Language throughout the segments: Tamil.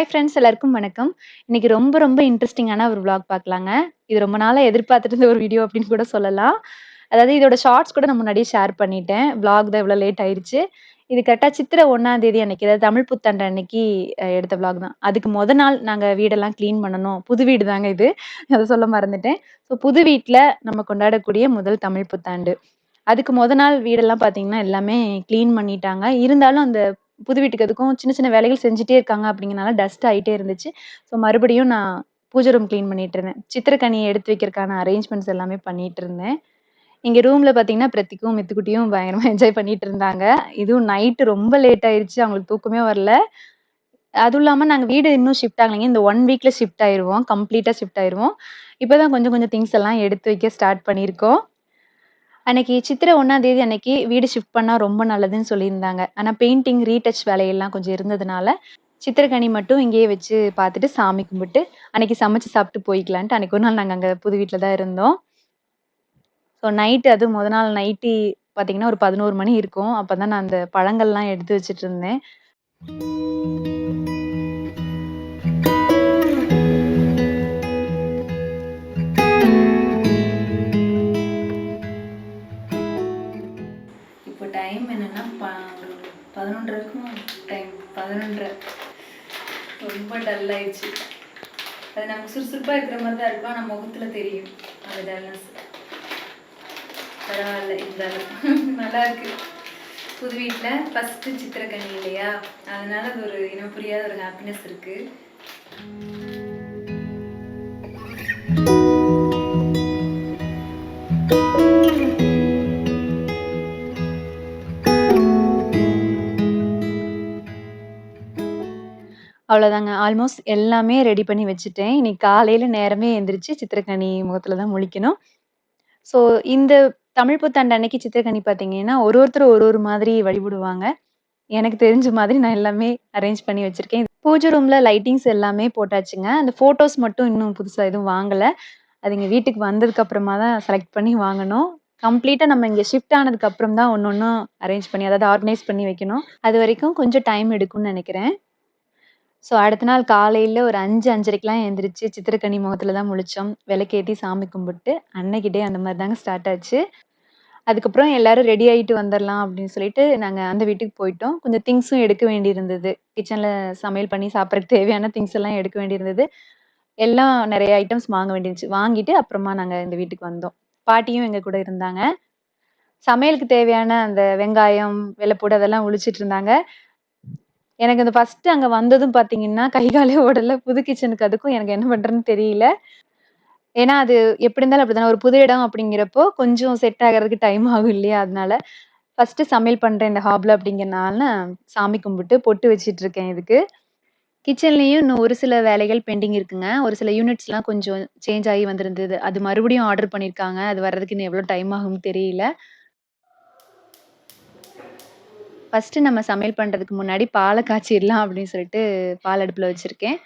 ஹாய் ஃப்ரெண்ட்ஸ் எல்லாருக்கும் வணக்கம். இன்னைக்கு ரொம்ப ரொம்ப இன்ட்ரெஸ்டிங்கான ஒரு விளாக் பார்க்கலாங்க. இது ரொம்ப நாளாக எதிர்பார்த்துட்டு இருந்த ஒரு வீடியோ அப்படின்னு கூட சொல்லலாம். அதாவது இதோட ஷார்ட்ஸ் கூட நான் முன்னாடியே ஷேர் பண்ணிட்டேன். விளாக் தான் இவ்வளோ லேட் ஆயிருச்சு. இது கரெக்டாக சித்திரை ஒன்றாம் தேதி அன்னைக்கு, அதாவது தமிழ் புத்தாண்டு அன்னைக்கு எடுத்த விளாக் தான். அதுக்கு முத நாள் நாங்க வீடெல்லாம் கிளீன் பண்ணணும். புது வீடு தாங்க இது. அதை சொல்ல மறந்துட்டேன். ஸோ புது வீட்டில் நம்ம கொண்டாடக்கூடிய முதல் தமிழ் புத்தாண்டு. அதுக்கு முத நாள் வீடெல்லாம் பார்த்தீங்கன்னா, எல்லாமே கிளீன் பண்ணிட்டாங்க. இருந்தாலும் அந்த புது வீட்டுக்கு அதுக்கும் சின்ன சின்ன வேலைகள் செஞ்சுட்டே இருக்காங்க அப்படிங்கிறனால டஸ்ட் ஆகிட்டே இருந்துச்சு. ஸோ மறுபடியும் நான் பூஜை ரூம் க்ளீன் பண்ணிட்டு இருந்தேன். சித்திரக்கனியை எடுத்து வைக்கிறதுக்கான அரேஞ்ச்மெண்ட்ஸ் எல்லாமே பண்ணிட்டு இருந்தேன். இங்கே ரூமில் பார்த்தீங்கன்னா, பிரத்திக்கும், மித்துக்குட்டியும் பயங்கரமாக என்ஜாய் பண்ணிட்டு இருந்தாங்க. இதுவும் நைட்டு ரொம்ப லேட் ஆயிடுச்சு அவங்களுக்கு தூக்கமே வரல. அதுவும் இல்லாமல் நாங்கள் வீடு இன்னும் ஷிஃப்ட் ஆகலைங்க. இந்த ஒன் வீக்கில் ஷிஃப்ட் ஆயிடுவோம் கம்ப்ளீட்டாக ஷிஃப்ட் ஆயிருவோம். இப்போ தான் கொஞ்சம் கொஞ்சம் திங்ஸ் எல்லாம் எடுத்து வைக்க ஸ்டார்ட் பண்ணியிருக்கோம். அன்னைக்கு சித்திரை ஒன்றாம் தேதி அன்னைக்கு வீடு ஷிஃப்ட் பண்ணால் ரொம்ப நல்லதுன்னு சொல்லியிருந்தாங்க. ஆனால் பெயிண்டிங், ரீடச் வேலையெல்லாம் கொஞ்சம் இருந்ததுனால, சித்திரக்கனி மட்டும் இங்கேயே வச்சு பார்த்துட்டு, சாமி கும்பிட்டு, அன்னைக்கு சமைச்சு சாப்பிட்டு போய்க்கலான்ட்டு அன்னைக்கு ஒரு நாள் நாங்கள் அங்கே புது வீட்டில் தான் இருந்தோம். ஸோ நைட்டு அதுவும் முத நாள் நைட்டு பார்த்தீங்கன்னா, ஒரு 11 மணி இருக்கும். அப்போ தான் நான் அந்த பழங்கள்லாம் எடுத்து வச்சுட்டு இருந்தேன். அது சுறுசுறுப்பாக இருக்கிற மாதிரி தான் இருக்கும். ஆனால் முகத்தில் தெரியும். அந்த டல்னஸ் பரவாயில்ல இருந்தாலும். நல்லா இருக்கு. புது வீட்டில் ஃபஸ்ட்டு சித்திரக்கனி இல்லையா? அதனால அது ஒரு இனம் புரியாத ஒரு ஹாப்பினஸ் இருக்கு. அவ்வளோதாங்க. ஆல்மோஸ்ட் எல்லாமே ரெடி பண்ணி வச்சுட்டேன். இன்னைக்கு காலையில நேரமே எந்திரிச்சு சித்திரக்கனி முகத்தில் தான் முழிக்கணும். ஸோ இந்த தமிழ் புத்தாண்டு அன்னைக்கு சித்திரக்கனி பார்த்தீங்கன்னா, ஒரு ஒருத்தர் ஒரு ஒரு மாதிரி வழிபடுவாங்க. எனக்கு தெரிஞ்ச மாதிரி நான் எல்லாமே அரேஞ்ச் பண்ணி வச்சிருக்கேன். பூஜை ரூம்ல லைட்டிங்ஸ் எல்லாமே போட்டாச்சுங்க. அந்த ஃபோட்டோஸ் மட்டும் இன்னும் புதுசா எதுவும் வாங்கல. அது எங்க வீட்டுக்கு வந்ததுக்கு அப்புறமா தான் செலக்ட் பண்ணி வாங்கணும். கம்ப்ளீட்டா நம்ம இங்க ஷிஃப்ட் ஆனதுக்கு அப்புறம் தான் ஒண்ணொண்ணும் அரேஞ்ச் பண்ணி, அதாவது ஆர்கனைஸ் பண்ணி வைக்கணும். அதுவரைக்கும் கொஞ்சம் டைம் எடுக்கும்னு நெனைக்கிறேன். ஸோ அடுத்த நாள் காலையில் ஒரு 5, 5:30க்கெல்லாம் எந்திரிச்சு சித்திரக்கனி முகத்துல தான் முழிச்சோம். விளக்கேத்தி சாமி கும்பிட்டு, அன்னைக்கு டே அந்த மாரி தாங்க ஸ்டார்ட் ஆச்சு. அதுக்கப்புறம் எல்லாரும் ரெடி ஆயிட்டு வந்துரலாம் அப்படின்னு சொல்லிட்டு, நாங்க அந்த வீட்டுக்கு போயிட்டோம். கொஞ்சம் திங்ஸும் எடுக்க வேண்டியிருந்தது. கிச்சன்ல சமையல் பண்ணி சாப்பிட்றதுக்கு தேவையான திங்ஸ் எல்லாம் எடுக்க வேண்டியிருந்தது. எல்லாம் நெறைய ஐட்டம்ஸ் வாங்க வேண்டியிருந்துச்சு. வாங்கிட்டு அப்புறமா நாங்க இந்த வீட்டுக்கு வந்தோம். பாட்டியும் எங்க கூட இருந்தாங்க. சமையலுக்கு தேவையான அந்த வெங்காயம், வெள்ளைப்பூடு அதெல்லாம் உழிச்சிட்டு இருந்தாங்க. எனக்கு இந்த ஃபர்ஸ்ட் அங்க வந்ததும் பார்த்தீங்கன்னா, கை காலே ஓடல. புது கிச்சனுக்கு அதுக்கும் எனக்கு என்ன பண்ணுறதுன்னு தெரியல. ஏன்னா அது எப்படி இருந்தாலும் அப்படிதானே. ஒரு புது இடம் அப்படிங்கிறப்போ கொஞ்சம் செட் ஆகிறதுக்கு டைம் ஆகும் இல்லையா? அதனால ஃபர்ஸ்ட்டு சமையல் பண்ணுறேன் இந்த ஹாப்ல அப்படிங்கிறனால, சாமி கும்பிட்டு பொட்டு வச்சிட்டு இருக்கேன் இதுக்கு. கிச்சன்லேயும் இன்னும் ஒரு சில வேலைகள் பெண்டிங் இருக்குங்க. ஒரு சில யூனிட்ஸ்லாம் கொஞ்சம் சேஞ்ச் ஆகி வந்திருந்தது. அது மறுபடியும் ஆர்டர் பண்ணியிருக்காங்க. அது வர்றதுக்கு இன்னும் எவ்வளோ டைம் ஆகும்னு தெரியல. ஃபர்ஸ்ட்டு நம்ம சமையல் பண்றதுக்கு முன்னாடி பாலை காய்ச்சிடலாம் அப்படின்னு சொல்லிட்டு பால் அடுப்புல வச்சிருக்கேன்.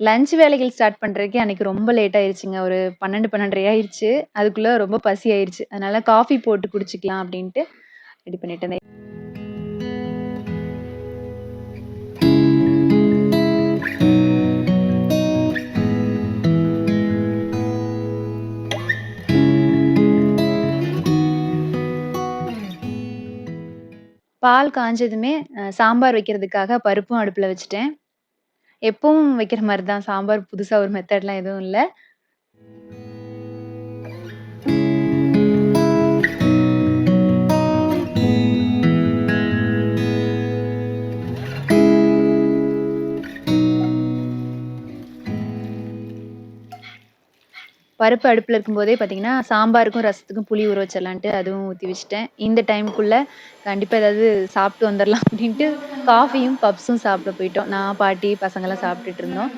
லஞ்ச் வேலைகள் ஸ்டார்ட் பண்ணுறதுக்கே அன்னைக்கு ரொம்ப லேட் ஆயிருச்சுங்க. ஒரு பன்னெண்டு பன்னெண்டரை ஆயிடுச்சு அதுக்குள்ளே ரொம்ப பசி ஆயிடுச்சு அதனால காஃபி போட்டு குடிச்சிக்கலாம் அப்படின்ட்டு ரெடி பண்ணிட்டு இருந்தேன். பால் காஞ்சதுமே சாம்பார் வைக்கிறதுக்காக பருப்பும் அடுப்பில் வச்சுட்டேன். எப்பவும் வைக்கிற மாதிரி தான். சாம்பார் புதுசாக ஒரு மெத்தட்லாம் எதுவும் இல்லை பருப்பு அடுப்பில் இருக்கும்போதே பார்த்தீங்கன்னா, சாம்பாருக்கும், ரசத்துக்கும் புளி ஊற வச்சிடலான்ட்டு அதுவும் ஊற்றி வச்சுட்டேன். இந்த டைம்க்குள்ள கண்டிப்பாக ஏதாவது சாப்பிட்டு வந்துடலாம் அப்படின்ட்டு காஃபியும், பப்ஸும் சாப்பிட போயிட்டோம். நான், பாட்டி, பசங்கள்லாம் சாப்பிட்டுட்டு இருந்தோம்.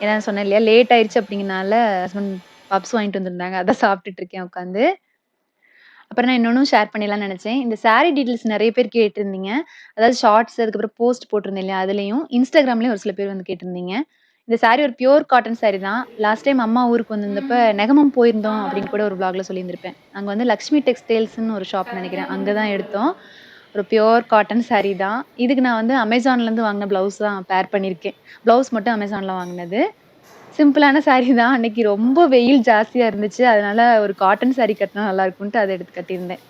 ஏன்னா சொன்னேன் இல்லையா? லேட் ஆயிடுச்சு அப்படிங்கனால ஹஸ்பண்ட் பப்ஸ் வாங்கிட்டு வந்திருந்தாங்க. அதான் சாப்பிட்டுட்டு இருக்கேன் உட்காந்து. அப்புறம் நான் இன்னொன்னும் ஷேர் பண்ணிடலாம்னு நினச்சேன் இந்த சாரி டீட்டெயில்ஸ் நிறைய பேர் கேட்டிருந்தீங்க. அதாவது ஷார்ட்ஸ் அதுக்கப்புறம் போஸ்ட் போட்டிருந்தேன் இல்லையா? அதுலேயும் இன்ஸ்டாகிராம்லேயும் ஒரு சில பேர் வந்து கேட்டிருந்தீங்க. இந்த சாரி ஒரு பியூர் காட்டன் சாரி தான். லாஸ்ட் டைம் அம்மா ஊருக்கு வந்திருந்தப்ப நெகமம் போயிருந்தோம் அப்படின்னு கூட ஒரு விளாக்ல சொல்லியிருந்திருப்பேன். அங்க வந்து லக்ஷ்மி டெக்ஸ்டைல்ஸ்ன்னு ஒரு ஷாப் நெனைக்கிறேன். அங்க தான் எடுத்தோம். ஒரு பியோர் காட்டன் saree தான் இதுக்கு நான் வந்து அமேசான்லேருந்து வாங்கின ப்ளவுஸ் தான் பேர் பண்ணியிருக்கேன் ப்ளவுஸ் மட்டும் அமேசானில் வாங்கினது சிம்பிளான saree தான் அன்னைக்கு ரொம்ப வெயில் ஜாஸ்தியாக இருந்துச்சு அதனால ஒரு காட்டன் saree கட்டினா நல்லா இருக்கும்ட்டு அதை எடுத்து கட்டியிருந்தேன்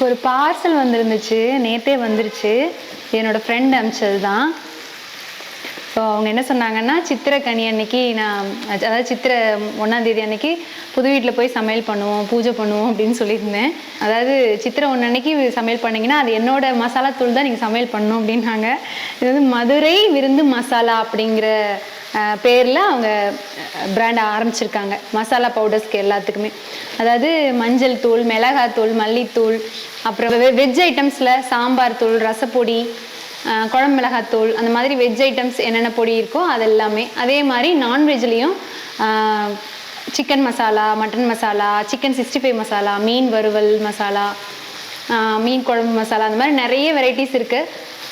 எனக்கு ஒரு பார்சல் வந்திருந்துச்சு. நேத்தே வந்துருச்சு. என்னோட ஃப்ரெண்ட் அமிச்சது தான் ஸோ அவங்க என்ன சொன்னாங்கன்னா சித்திரக்கனி அன்னைக்கு நான் அதாவது சித்திரை ஒன்றாம் தேதி அன்னைக்கு புது வீட்டில் போய் சமையல் பண்ணுவோம் பூஜை பண்ணுவோம் அப்படின்னு சொல்லியிருந்தேன். அதாவது சித்திரை ஒன்று அன்னைக்கு சமையல் பண்ணிங்கன்னா அது என்னோட மசாலா தூள் தான் நீங்கள் சமையல் பண்ணணும் அப்படின்னாங்க. இது வந்து மதுரை விருந்து மசாலா அப்படிங்கிற பேரில் அவங்க பிராண்ட் ஆரம்பிச்சிருக்காங்க. மசாலா பவுடர்ஸ்க்கு எல்லாத்துக்குமே. அதாவது மஞ்சள் தூள் மிளகாத்தூள் மல்லித்தூள் அப்புறம் வெஜ் ஐட்டம்ஸில் சாம்பார் தூள் ரசப்பொடி அஹ், குழம்பு மிளகாத்தூள் அந்த மாதிரி வெஜ் ஐட்டம்ஸ் என்னென்ன பொடி இருக்கோ அது எல்லாமே அதே மாதிரி நான்வெஜ்லேயும் chicken masala mutton masala chicken sixty five masala மீன் வறுவல் மசாலா மீன் குழம்பு மசாலா அந்த மாதிரி நிறைய வெரைட்டிஸ் இருக்குது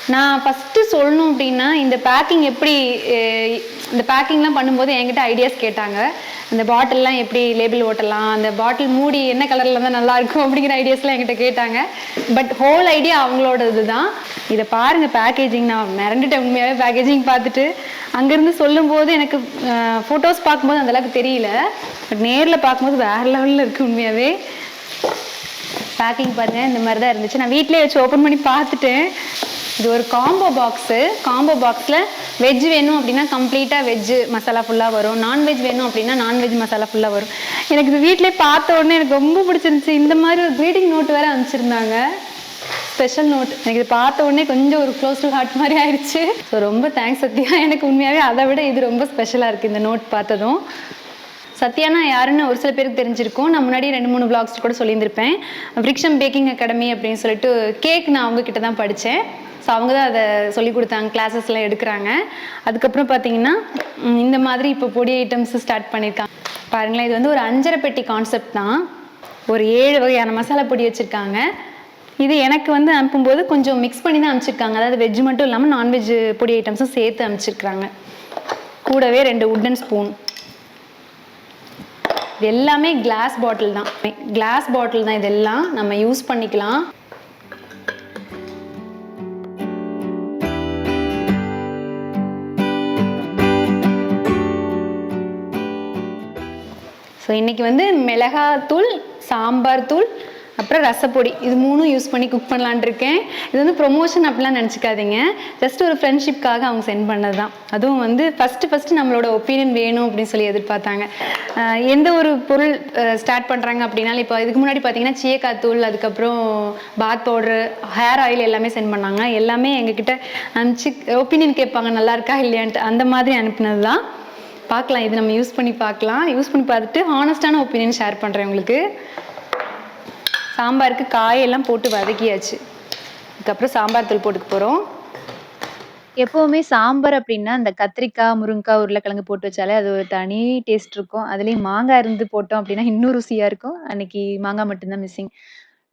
நான் ஃபஸ்ட்டு சொல்லணும் அப்படின்னா இந்த பேக்கிங் எப்படி இந்த பேக்கிங்லாம் பண்ணும்போது என்கிட்ட ஐடியாஸ் கேட்டாங்க. அந்த பாட்டில்லாம் எப்படி லேபிள் ஓட்டலாம்? அந்த பாட்டில் மூடி என்ன கலரில் இருந்தால் நல்லாயிருக்கும் அப்படிங்கிற ஐடியாஸ்லாம் என்கிட்ட கேட்டாங்க. பட் ஹோல் ஐடியா அவங்களோட இதுதான் இதை பாருங்கள் பேக்கேஜிங் நான் மிரண்டுட்டேன் உண்மையாகவே பேக்கேஜிங் பார்த்துட்டு. அங்கேருந்து சொல்லும்போது எனக்கு ஃபோட்டோஸ் பார்க்கும்போது அந்தளவுக்கு தெரியல. பட் நேரில் பார்க்கும்போது வேறு லெவலில் இருக்குது உண்மையாகவே பேக்கிங் பாருங்கள் இந்த மாதிரி தான் இருந்துச்சு. நான் வீட்டிலே வச்சு ஓப்பன் பண்ணி பார்த்துட்டேன். இது ஒரு காம்போ பாக்ஸு காம்போ பாக்ஸில் வெஜ் வேணும் அப்படின்னா கம்ப்ளீட்டாக வெஜ் மசாலா ஃபுல்லாக வரும். நான்வெஜ் வேணும் அப்படின்னா நான்வெஜ் மசாலா ஃபுல்லாக வரும். எனக்கு இது வீட்டிலே பார்த்த உடனே எனக்கு ரொம்ப பிடிச்சிருந்துச்சு. இந்த மாதிரி ஒரு க்ரீட்டிங் நோட் வேறு அனுப்பிச்சிருந்தாங்க. ஸ்பெஷல் நோட் எனக்கு இது பார்த்த உடனே கொஞ்சம் ஒரு க்ளோஸ் டு ஹார்ட் மாதிரி ஆயிடுச்சு. ஸோ ரொம்ப தேங்க்ஸ் சத்யா. எனக்கு உண்மையாகவே அதை விட இது ரொம்ப ஸ்பெஷலாக இருக்குது இந்த நோட் பார்த்ததும். சத்யானா யாருன்னு ஒரு சில பேருக்கு தெரிஞ்சிருக்கும். நான் முன்னாடி ரெண்டு மூணு vlogs கூட சொல்லியிருந்திருப்பேன். விரிக்ஷம் பேக்கிங் அகாடமி அப்படின்னு சொல்லிட்டு கேக் நான் அவங்கக்கிட்ட தான் படித்தேன். ஸோ அவங்க தான் அதை சொல்லி கொடுத்தாங்க கிளாஸஸ்லாம் எடுக்கிறாங்க. அதுக்கப்புறம் பார்த்தீங்கன்னா இந்த மாதிரி இப்போ பொடி ஐட்டம்ஸ் ஸ்டார்ட் பண்ணியிருக்காங்க. பாருங்களேன் இது வந்து ஒரு அஞ்சரை பெட்டி கான்செப்ட் தான். ஒரு ஏழு வகையான மசாலா பொடி வச்சுருக்காங்க. இது எனக்கு வந்து அனுப்பும்போது கொஞ்சம் மிக்ஸ் பண்ணி தான் அனுப்பிச்சிருக்காங்க. அதாவது வெஜ் மட்டும் இல்லாமல் நான்வெஜ் பொடி ஐட்டம்ஸும் சேர்த்து அனுப்பிச்சிருக்காங்க கூடவே ரெண்டு உட்டன் ஸ்பூன் இது எல்லாமே கிளாஸ் பாட்டில் தான். கிளாஸ் பாட்டில் தான் இதெல்லாம் நம்ம யூஸ் பண்ணிக்கலாம். ஸோ இன்னைக்கு வந்து மிளகாத்தூள் சாம்பார் தூள் அப்புறம் ரசப்பொடி. இது மூணும் யூஸ் பண்ணி குக் பண்ணலான் இருக்கேன். இது வந்து ப்ரொமோஷன் அப்படிலாம் நினச்சிக்காதீங்க. ஜஸ்ட் ஒரு ஃப்ரெண்ட்ஷிப்காக அவங்க சென்ட் பண்ணது தான் அதுவும் வந்து ஃபஸ்ட்டு ஃபஸ்ட்டு நம்மளோட ஒப்பீனியன் வேணும் அப்படின்னு சொல்லி எதிர்பார்த்தாங்க. எந்த ஒரு பொருள் ஸ்டார்ட் பண்ணுறாங்க அப்படின்னாலும் இப்போ இதுக்கு முன்னாடி பார்த்தீங்கன்னா சீயக்காய் தூள் அதுக்கப்புறம் பாத் பவுடரு ஹேர் ஆயில் எல்லாமே சென்ட் பண்ணாங்க. எல்லாமே எங்ககிட்ட அனுப்பிச்சு ஒப்பீனியன் கேட்பாங்க நல்லா இருக்கா இல்லையான்ட்டு. அந்த மாதிரி அனுப்பினது தான் பார்க்கலாம் இது நம்ம யூஸ் பண்ணி பார்க்கலாம். யூஸ் பண்ணி பார்த்துட்டு ஹானஸ்டான ஒப்பீனியன் ஷேர் பண்ணுறேன் உங்களுக்கு. சாம்பாருக்கு காயெல்லாம் போட்டு வதக்கியாச்சு. அதுக்கப்புறம் சாம்பார் தூள் போட்டுக்க போகிறோம் எப்போவுமே சாம்பார் அப்படின்னா அந்த கத்திரிக்காய் முருங்கைக்காய் உருளைக்கிழங்கு போட்டு வச்சாலே அது ஒரு தனி டேஸ்ட் இருக்கும். அதுலேயும் மாங்காய் இருந்து போட்டோம் அப்படின்னா இன்னும் ருசியாக இருக்கும். அன்னைக்கு மாங்காய் மட்டும்தான் மிஸ்ஸிங்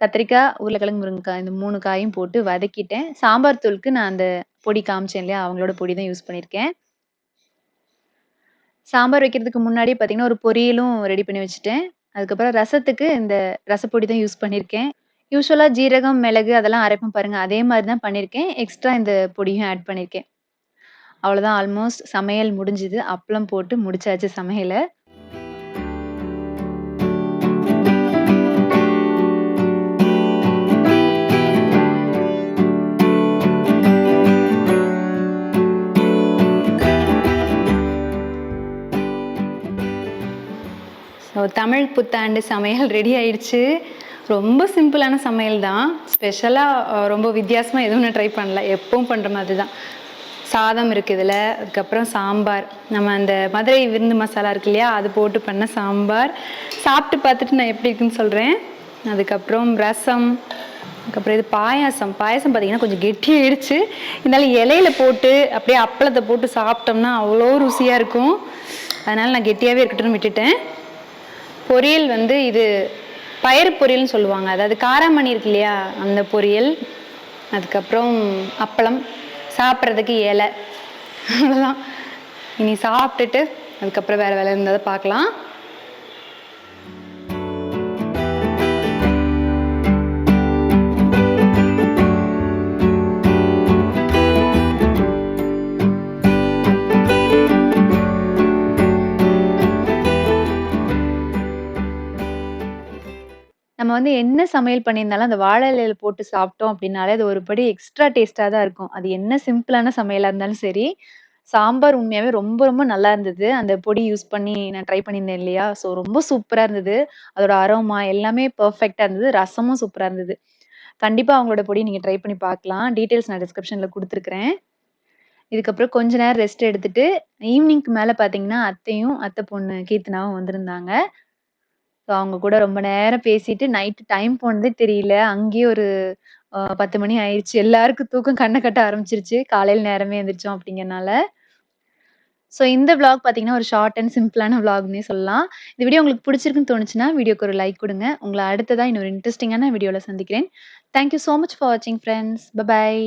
கத்திரிக்காய் உருளைக்கிழங்கு முருங்கைக்காய் இந்த மூணு காயும் போட்டு வதக்கிட்டேன். சாம்பார் தூளுக்கு நான் அந்த பொடி காமிச்சேன் இல்லையா அவங்களோட பொடி தான் யூஸ் பண்ணியிருக்கேன். சாம்பார் வைக்கிறதுக்கு முன்னாடி பார்த்தீங்கன்னா ஒரு பொரியலும் ரெடி பண்ணி வச்சுட்டேன். அதுக்கப்புறம் ரசத்துக்கு இந்த ரசப்பொடி தான் யூஸ் பண்ணியிருக்கேன் யூஸ்வலாக ஜீரகம் மிளகு அதெல்லாம் அரைப்போம் பாருங்கள் அதே மாதிரி தான் பண்ணியிருக்கேன் எக்ஸ்ட்ரா இந்த பொடியும் ஆட் பண்ணியிருக்கேன் அவ்வளோதான் ஆல்மோஸ்ட் சமையல் முடிஞ்சுது. அப்பளம் போட்டு முடிச்சாச்சு சமையலை. தமிழ் புத்தாண்டு சமையல் ரெடி ஆயிடுச்சு. ரொம்ப சிம்பிளான சமையல் தான். ஸ்பெஷலாக ரொம்ப வித்தியாசமாக எதுவும் நான் ட்ரை பண்ணல. எப்பவும் பண்ணுற மாதிரி தான். சாதம் இருக்குது இதில் அதுக்கப்புறம் சாம்பார். நம்ம அந்த மதுரை விருந்து மசாலா இருக்கு இல்லையா அது போட்டு பண்ண சாம்பார். சாப்பிட்டு பார்த்துட்டு நான் எப்படி இருக்குன்னு சொல்கிறேன் அதுக்கப்புறம் ரசம் அதுக்கப்புறம் இது பாயாசம். பாயாசம் பார்த்திங்கன்னா கொஞ்சம் கெட்டியாயிடுச்சு இருந்தாலும் இலையில போட்டு அப்படியே அப்பளத்தை போட்டு சாப்பிட்டோம்னா அவ்வளோ ருசியாக இருக்கும். அதனால் நான் கெட்டியாகவே இருக்கட்டும்னு விட்டுட்டேன். பொரியல் வந்து இது பயிர் பொரியல்னு சொல்லுவாங்க. அதாவது காராமணி இருக்கு இல்லையா அந்த பொரியல். அதுக்கப்புறம் அப்பளம் சாப்பிட்றதுக்கு இலை. அதெல்லாம் இனி சாப்பிட்டுட்டு அதுக்கப்புறம் வேறு வேலை இருந்ததை பார்க்கலாம். நம்ம வந்து என்ன சமையல் பண்ணியிருந்தாலும் அந்த வாழை இலையில போட்டு சாப்பிட்டோம் அப்படின்னாலே அது ஒரு படி எக்ஸ்ட்ரா டேஸ்ட்டா தான் இருக்கும். அது என்ன சிம்பிளான சமையலா இருந்தாலும் சரி, சாம்பார் உண்மையாவே ரொம்ப ரொம்ப நல்லா இருந்தது. அந்த பொடி யூஸ் பண்ணி நான் ட்ரை பண்ணியிருந்தேன் இல்லையா? ஸோ ரொம்ப சூப்பரா இருந்தது. அதோட அரோமா எல்லாமே பெர்ஃபெக்ட்டா இருந்தது. ரசமும் சூப்பரா இருந்தது. கண்டிப்பா அவங்களோட பொடி நீங்க ட்ரை பண்ணி பார்க்கலாம். டீட்டெயில்ஸ் நான் டிஸ்கிரிப்ஷன்ல குடுத்துருக்கிறேன். இதுக்கப்புறம் கொஞ்ச நேரம் ரெஸ்ட் எடுத்துட்டு, ஈவினிங்க்கு மேல பார்த்தீங்கன்னா, அத்தையும், அத்தை பொண்ணு கீர்த்தனாவும் வந்திருந்தாங்க. ஸோ அவங்க கூட ரொம்ப நேரம் பேசிட்டு நைட்டு டைம் போனதே தெரியல. அங்கேயே ஒரு அ 10 மணி ஆயிருச்சு. எல்லாருக்கும் தூக்கம் கண்ண கட்ட ஆரம்பிச்சிருச்சு காலையில நேரமே எந்திரிச்சோம் அப்படிங்கிறனால. ஸோ இந்த விளாக் பார்த்தீங்கன்னா, ஒரு ஷார்ட் அண்ட் சிம்பிளான விளாக்ன்னே சொல்லலாம். இந்த வீடியோ உங்களுக்கு பிடிச்சிருக்குன்னு தோணுச்சுன்னா, வீடியோக்கு ஒரு லைக் குடுங்க. உங்கள அடுத்ததா இன்னொரு இன்ட்ரஸ்டிங்கான வீடியோல சந்திக்கிறேன். Thank you so much for வாட்சிங் ஃபிரெண்ட்ஸ். Bye bye.